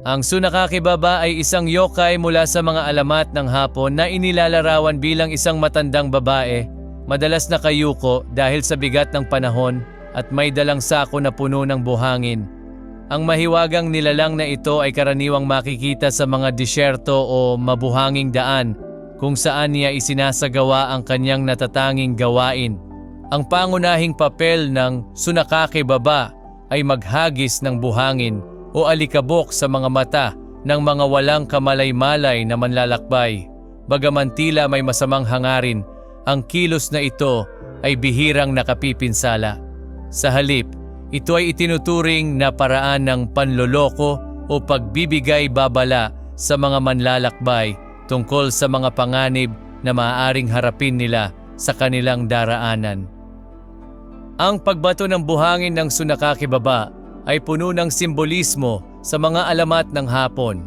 Ang Sunakakibaba ay isang yokai mula sa mga alamat ng hapon na inilalarawan bilang isang matandang babae, madalas nakayuko dahil sa bigat ng panahon at may dalang sako na puno ng buhangin. Ang mahiwagang nilalang na ito ay karaniwang makikita sa mga disyerto o mabuhanging daan kung saan niya isinasagawa ang kanyang natatanging gawain. Ang pangunahing papel ng Sunakake Baba ay maghagis ng buhangin o alikabok sa mga mata ng mga walang kamalay-malay na manlalakbay. Bagaman tila may masamang hangarin, ang kilos na ito ay bihirang nakapipinsala. Sa halip, ito ay itinuturing na paraan ng panloloko o pagbibigay babala sa mga manlalakbay tungkol sa mga panganib na maaaring harapin nila sa kanilang daraanan. Ang pagbato ng buhangin ng Sunakake Baba ay puno ng simbolismo sa mga alamat ng hapon.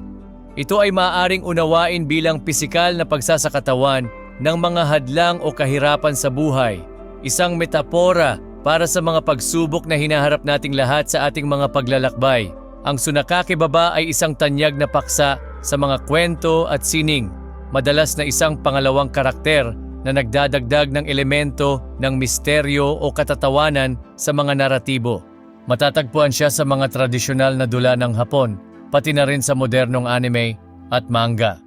Ito ay maaaring unawain bilang pisikal na pagsasakatawan ng mga hadlang o kahirapan sa buhay, isang metapora para sa mga pagsubok na hinaharap nating lahat sa ating mga paglalakbay. Ang Sunakake Baba ay isang tanyag na paksa sa mga kwento at sining, madalas na isang pangalawang karakter na nagdadagdag ng elemento ng misteryo o katatawanan sa mga naratibo. Matatagpuan siya sa mga tradisyonal na dula ng Hapon, pati na rin sa modernong anime at manga.